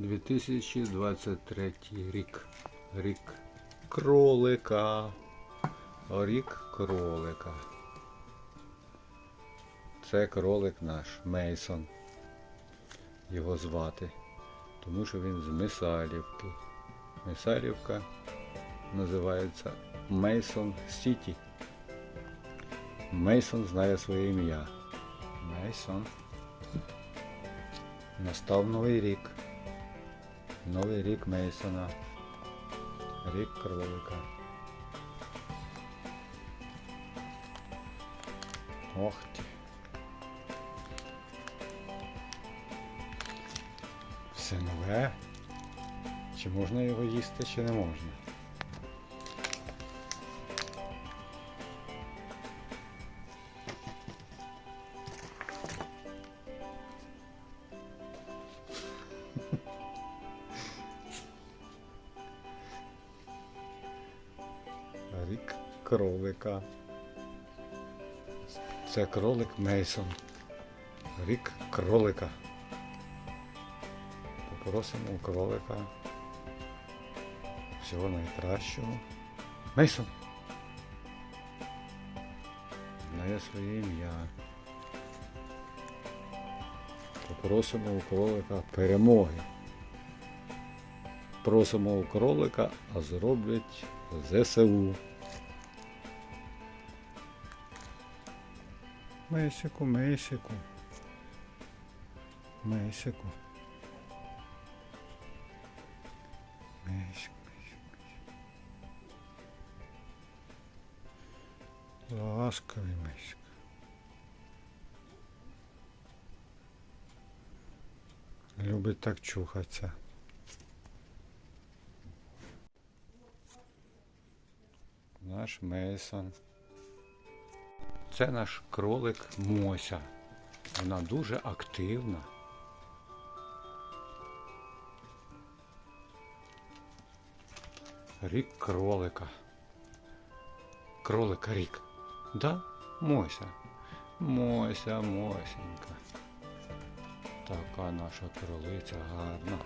2023 рік. Рік кролика. Рік кролика. Це кролик наш Мейсон. Його звати. Тому що він з Мисалівки. Мисалівка називається Мейсон Сіті. Мейсон знає своє ім'я. Мейсон. Настав новий рік. Новий рік Мейсона. Рік кролика. Ох ти. Все нове. Чи можна його їсти, чи не можна? Рік кролика. Це кролик Мейсон. Рік кролика. Попросимо у кролика всього найкращого. Мейсон. Знає своє ім'я. Попросимо у кролика перемоги. Просимо кролика, а зроблять ЗСУ. Мейсику, Мейсику. Мейсику. Мейсик, Мейсик, Мейсик. Ласковий Мейсик. Любить так чухатися. Наш Мейсон. Це наш кролик Мося. Вона дуже активна. Рік кролика. Кролика рік. Да? Мося. Мося, Мосінька. Така наша кролиця гарна.